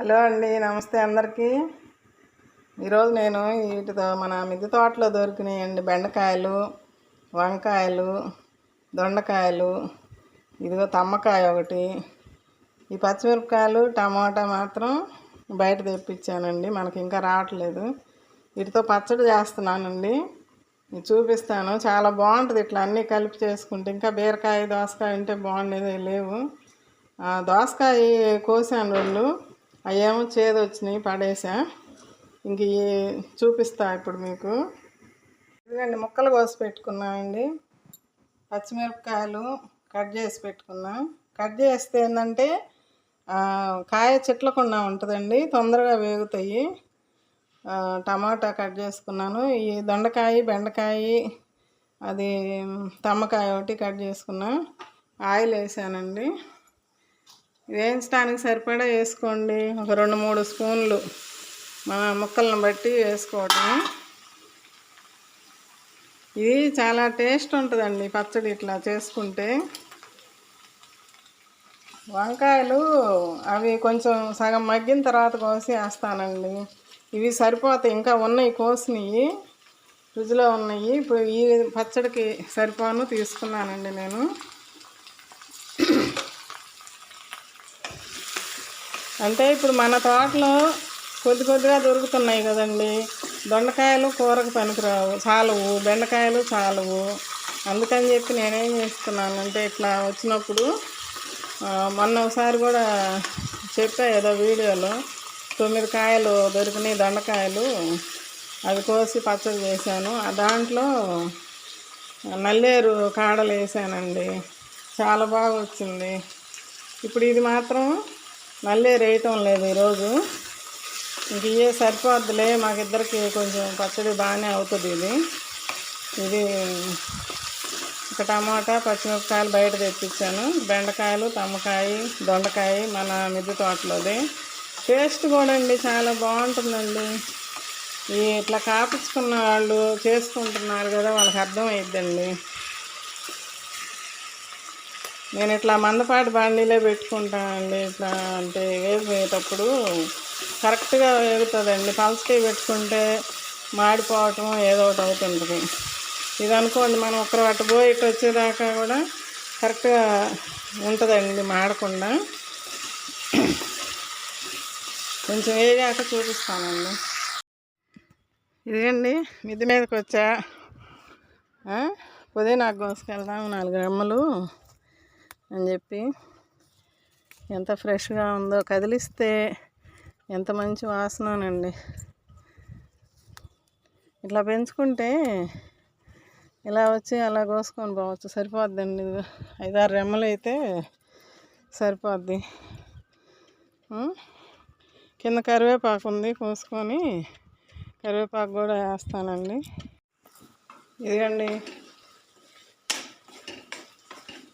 Hello అండి నమస్తే అందరికీ. ఈరోజు నేను వీటితో మన మిద్దె తోటలో దొరికినాయండి బెండకాయలు వంకాయలు దొండకాయలు ఇదిగో తమ్మకాయ ఒకటి. ఈ పచ్చిమిరపకాయలు టమాటా మాత్రం బయట తెప్పించానండి మనకి ఇంకా రావట్లేదు. వీటితో పచ్చడి చేస్తున్నానండి. చూపిస్తాను. చాలా బాగుంటుంది ఇట్లా అన్నీ కలిపి చేసుకుంటే. ఇంకా బీరకాయ దోసకాయ ఉంటే బాగుండేది లేవు. ఆ, దోసకాయ కోసాను రెండు. అవేమో చేదు వచ్చినాయి పడేసా. ఇంక చూపిస్తా ఇప్పుడు మీకు. ఇదిగండి ముక్కలు కోసి పెట్టుకున్నామండి పచ్చిమిరపకాయలు కట్ చేసి పెట్టుకున్నాం. కట్ చేస్తే ఏంటంటే కాయ చెట్లకుండా ఉంటుందండి తొందరగా వేగుతాయి. టమాటా కట్ చేసుకున్నాను. ఈ దొండకాయ బెండకాయ అది తమ్మకాయ ఒకటి కట్ చేసుకున్నా. ఆయిల్ వేసానండి. వేయించడానికి సరిపడా వేసుకోండి. ఒక రెండు మూడు స్పూన్లు మన ముక్కలను బట్టి వేసుకోవటం. ఇది చాలా టేస్ట్ ఉంటుందండి పచ్చడి ఇట్లా చేసుకుంటే. వంకాయలు అవి కొంచెం సగం మగ్గిన తర్వాత కోసి వేస్తానండి. ఇవి సరిపోతాయి. ఇంకా ఉన్నాయి కోసినవి. ఫ్రిడ్జ్లో ఉన్నాయి. ఇప్పుడు ఈ పచ్చడికి సరిపోను తీసుకున్నానండి నేను. అంటే ఇప్పుడు మన తోటలో కొద్ది కొద్దిగా దొరుకుతున్నాయి కదండి. దొండకాయలు కూరకు పనికిరావు. చాలవు. బెండకాయలు చాలవు. అందుకని చెప్పి నేనేం చేస్తున్నాను అంటే ఇట్లా వచ్చినప్పుడు మొన్న ఒకసారి కూడా చెప్పా ఏదో వీడియోలో తొమ్మిది కాయలు దొరికినాయి దొండకాయలు. అవి కోసి పచ్చడి చేశాను. ఆ దాంట్లో నల్లేరు కాడలు వేసానండి. చాలా బాగా వచ్చింది. ఇప్పుడు ఇది మాత్రం మళ్ళీ వేయటం లేదు ఈరోజు. ఇంక ఇవే సరిపోద్దులే మాకిద్దరికి కొంచెం పచ్చడి బాగానే అవుతుంది ఇది. ఇది ఒక టమాటా పచ్చిమిరపకాయలు బయట తెప్పించాను. బెండకాయలు తమ్మకాయ దొండకాయ మన మిద్దె తోటలోది. టేస్ట్ కూడా అండి చాలా బాగుంటుందండి. ఇట్లా కాపించుకున్న వాళ్ళు చేసుకుంటున్నారు కదా వాళ్ళకి అర్థం అయిద్దండి. నేను ఇట్లా మందపాటి బాండీలే పెట్టుకుంటానండి. ఇట్లా అంటే వేసేటప్పుడు కరెక్ట్గా వేగుతుందండి పల్స్కి పెట్టుకుంటే మాడిపోవటం ఏదో ఒకటి అవుతుంటుంది. ఇది అనుకోండి మనం ఒక్కరు అటు పోయి ఇటు వచ్చేదాకా కూడా కరెక్ట్గా ఉంటుందండి మాడకుండా. కొంచెం వేగాక చూపిస్తానండి. ఇదిగండి మిద్ది మీదకి వచ్చా పుదీనాకు పుదీనా కోసుకెళ్దాం నాలుగు రెమ్మలు. అని చెప్పి ఎంత ఫ్రెష్గా ఉందో కదిలిస్తే ఎంత మంచి వాసననండి. ఇట్లా పెంచుకుంటే ఇలా వచ్చి అలా కోసుకొని పోవచ్చు. సరిపోద్దండి ఇది ఐదారు రెమ్మలు అయితే సరిపోద్ది. కింద కరివేపాకు ఉంది కోసుకొని కరివేపాకు కూడా వేస్తానండి. ఇదిగండి.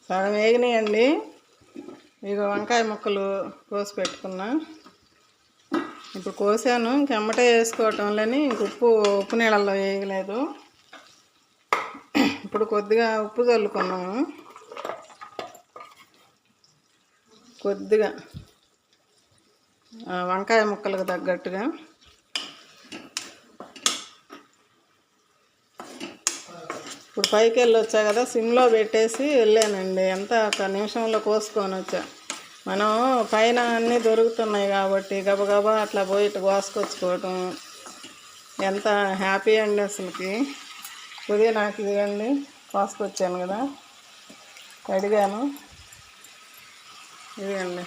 సగం వేగినాయండి ఇక వంకాయ ముక్కలు కోసి పెట్టుకున్నా. ఇప్పుడు కోసాను. ఇంకెమ్మటే వేసుకోవటంలోని ఇంక ఉప్పు ఉప్పు నీళ్ళల్లో వేయలేదు. ఇప్పుడు కొద్దిగా ఉప్పు చల్లుకున్నాము. కొద్దిగా. వంకాయ ముక్కలకు తగ్గట్టుగా. ఇప్పుడు పైకి వెళ్ళి వచ్చా కదా సిమ్లో పెట్టేసి వెళ్ళానండి. ఎంత ఒక నిమిషంలో కోసుకొని వచ్చా. మనం పైన అన్నీ దొరుకుతున్నాయి కాబట్టి గబగబా అట్లా పోయి కోసుకొచ్చుకోవటం ఎంత హ్యాపీ అండి అసలుకి. పుదీనాకి ఇదిగండి కోసుకొచ్చాను కదా. కడిగాను. ఇదిగండి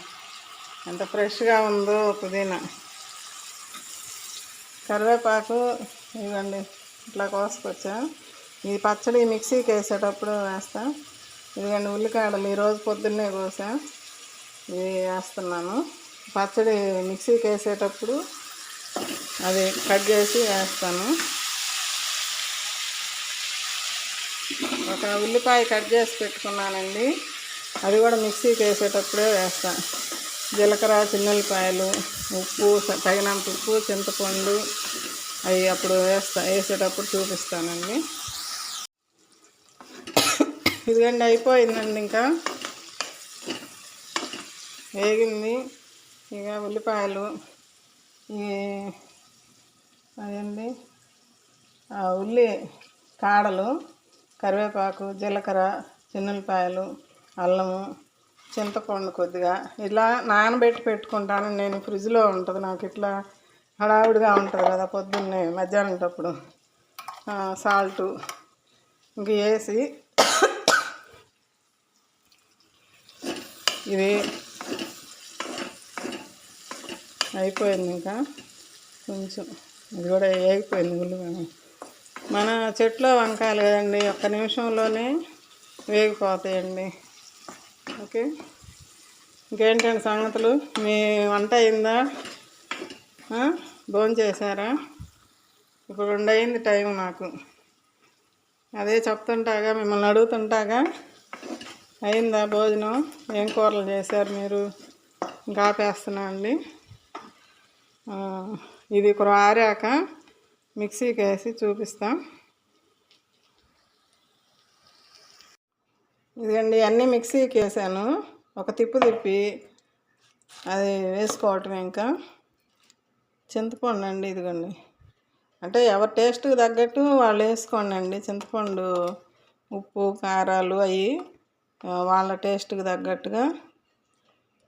ఎంత ఫ్రెష్గా ఉందో పుదీనా. కరివేపాకు ఇదిగండి ఇట్లా కోసుకొచ్చా. ఈ పచ్చడి మిక్సీకి వేసేటప్పుడు వేస్తా. ఇదిగండి ఉల్లికాడలు ఈరోజు పొద్దున్నే కోసా. ఇది వేస్తున్నాను. పచ్చడి మిక్సీకి వేసేటప్పుడు అది కట్ చేసి వేస్తాను. ఒక ఉల్లిపాయ కట్ చేసి పెట్టుకున్నానండి. అది కూడా మిక్సీకి వేసేటప్పుడే వేస్తాను జీలకర్ర చిన్నపాయలు ఉప్పు తగినంత ఉప్పు చింతపండు అవి అప్పుడు వేస్తా. వేసేటప్పుడు చూపిస్తానండి. ఇదిగండి అయిపోయిందండి ఇంకా. వేగింది. ఇక ఉల్లిపాయలు ఈ అదేంటి ఆ ఉల్లి కాడలు కరివేపాకు జీలకర్ర చిన్నులపాయలు అల్లము చింతపండు కొద్దిగా. ఇలా నానబెట్టి పెట్టుకుంటాను. నేను ఫ్రిడ్జ్లో ఉంటుంది నాకు ఇట్లా హడావుడిగా ఉంటుంది కదా పొద్దున్నే మధ్యాహ్నం సాల్టు ఇంక వేసి ఇది అయిపోయింది ఇంకా. కొంచెం ఇది కూడా వేగిపోయింది ఉల్లిపాయ మన చెట్లో వంకాయలు కదండి ఒక్క నిమిషంలోనే వేగిపోతాయండి. ఓకే? ఇంకేంటండి సంగతులు? మీ వంట అయిందా? భోజనం చేశారా? ఇప్పుడు రెండు అయింది టైం నాకు. అదే చెప్తుంటాగా మిమ్మల్ని అడుగుతుంటాగా. అయిందా భోజనం? ఏం కూరలు చేశారు మీరు? ఇంకా ఆపేస్తున్నా అండి. ఇది కూర ఆరాక మిక్సీకి వేసి చూపిస్తాం. ఇదిగండి అన్నీ మిక్సీకి వేసాను. ఒక తిప్పు తిప్పి అది వేసుకోవటం ఇంకా. చింతపండు అండి ఇదిగోండి. అంటే ఎవరి టేస్ట్కి తగ్గట్టు వాళ్ళు వేసుకోండి అండి. చింతపండు ఉప్పు కారాలు అవి వాళ్ళ టేస్ట్కి తగ్గట్టుగా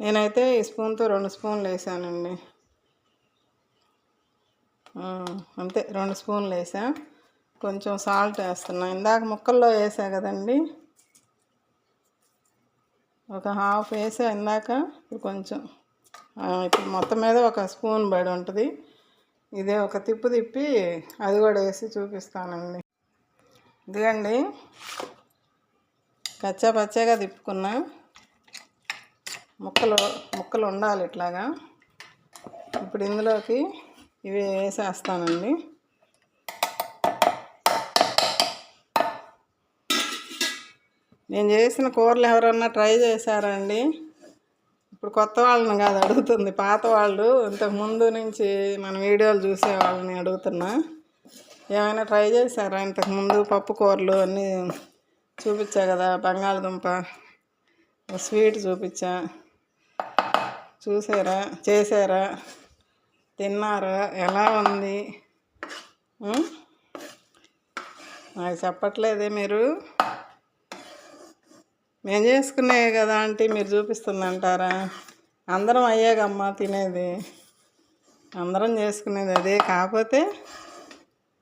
నేనైతే ఈ స్పూన్తో రెండు స్పూన్లు వేసానండి. అంతే రెండు స్పూన్లు వేసా. కొంచెం సాల్ట్ వేస్తున్నా. ఇందాక ముక్కల్లో వేసా కదండి. ఒక హాఫ్ వేసా ఇందాక. ఇప్పుడు కొంచెం ఇప్పుడు మొత్తం మీద ఒక స్పూన్ బడి ఉంటుంది. ఇదే ఒక తిప్పు తిప్పి అది కూడా వేసి చూపిస్తానండి. ఇదిగండి. కచ్చా పచ్చగా తిప్పుకున్నా ముక్కలు ముక్కలు ఉండాలి ఇట్లాగా. ఇప్పుడు ఇందులోకి ఇవి వేసేస్తానండి. నేను చేసిన కూరలు ఎవరన్నా ట్రై చేశారండి? ఇప్పుడు కొత్త వాళ్ళని కాదు అడుగుతుంది. పాత వాళ్ళు ఇంతకు ముందు నుంచి మన వీడియోలు చూసే వాళ్ళని అడుగుతున్నా. ఏమైనా ట్రై చేశారా ఇంతకుముందు పప్పు కూరలు అన్నీ? చూపించా కదా బంగాళదుంప. స్వీట్ చూపించా. చూసారా? చేసారా? తిన్నారా? ఎలా ఉంది? నాకు చెప్పట్లేదే మీరు. మేము చేసుకునే కదా అంటే మీరు చూపిస్తుందంటారా? అందరం అయ్యాకమ్మా తినేది. అందరం చేసుకునేది అదే. కాకపోతే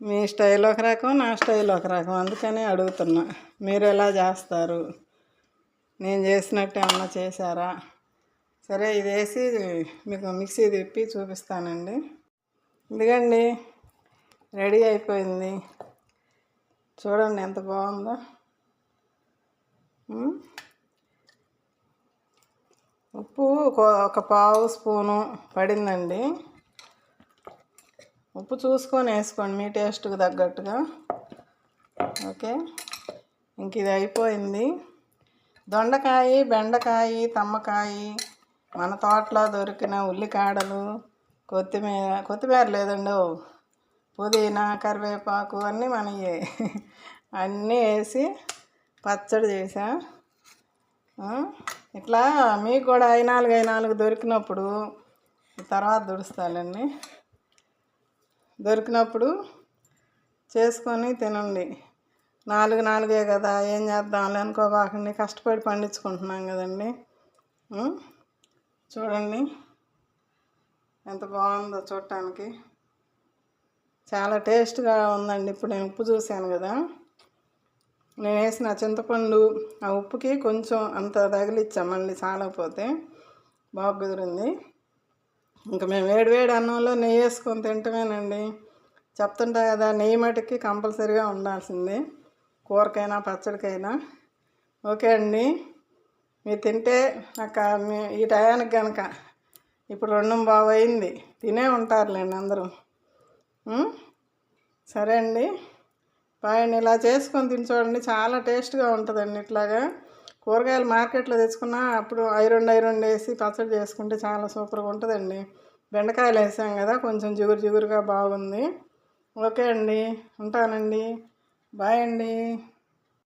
మీ స్టైల్ ఒక రకం నా స్టైల్ ఒక రకం. అందుకనే అడుగుతున్నా. మీరు ఎలా చేస్తారు? నేను చేసినట్టు ఏమన్నా చేశారా? సరే ఇది వేసి మీకు మిక్సీ తిప్పి చూపిస్తానండి. ఇదిగండి రెడీ అయిపోయింది. చూడండి ఎంత బాగుందో. ఉప్పు ఒక పావు స్పూను పడిందండి. ఉప్పు చూసుకొని వేసుకోండి మీ టేస్ట్కి తగ్గట్టుగా. ఓకే? ఇంక ఇది అయిపోయింది. దొండకాయ బెండకాయ తమ్మకాయ మన తోటలో దొరికిన ఉల్లికాడలు కొత్తిమీర కొత్తిమీర లేదండి పుదీనా కరివేపాకు అన్నీ మనయే. అన్నీ వేసి పచ్చడి చేసా. ఇట్లా మీకు కూడా ఐ నాలుగు ఐ నాలుగు దొరికినప్పుడు తర్వాత దుడుస్తానండి. దొరికినప్పుడు చేసుకొని తినండి. నాలుగు నాలుగే కదా ఏం చేద్దాంలే అనుకోబాకండి కష్టపడి పండించుకుంటున్నాం కదండి. చూడండి. ఎంత బాగుందో చూడటానికి. చాలా టేస్ట్గా ఉందండి. ఇప్పుడు నేను ఉప్పు చూశాను కదా. నేను వేసిన చింతపండు ఆ ఉప్పుకి కొంచెం అంత తగిలిచ్చామండి మళ్ళీ చాలకపోతే. బాగా కుదిరింది. ఇంకా మేము వేడి వేడి అన్నంలో నెయ్యి వేసుకొని తింటమేనండి. చెప్తుంటా కదా నెయ్యి మటుకి కంపల్సరీగా ఉండాల్సింది. కూరకైనా పచ్చడికైనా. ఓకే అండి. మీరు తింటే నాకు మీ ఈ టయానికి కనుక ఇప్పుడు రెండు బాగు అయింది తినే ఉంటారులేండి అందరూ. సరే అండి. బాయ్ అండి. ఇలా చేసుకొని తిని చూడండి. చాలా టేస్ట్గా ఉంటుందండి ఇట్లాగా. కూరగాయలు మార్కెట్లో తెచ్చుకున్నా అప్పుడు ఐరన్ ఐరన్ వేసి పచ్చడి చేసుకుంటే చాలా సూపర్గా ఉంటుందండి. బెండకాయలు వేసాం కదా కొంచెం జిగురు జిగురుగా బాగుంది. ఓకే అండి ఉంటానండి. బాయ్ అండి.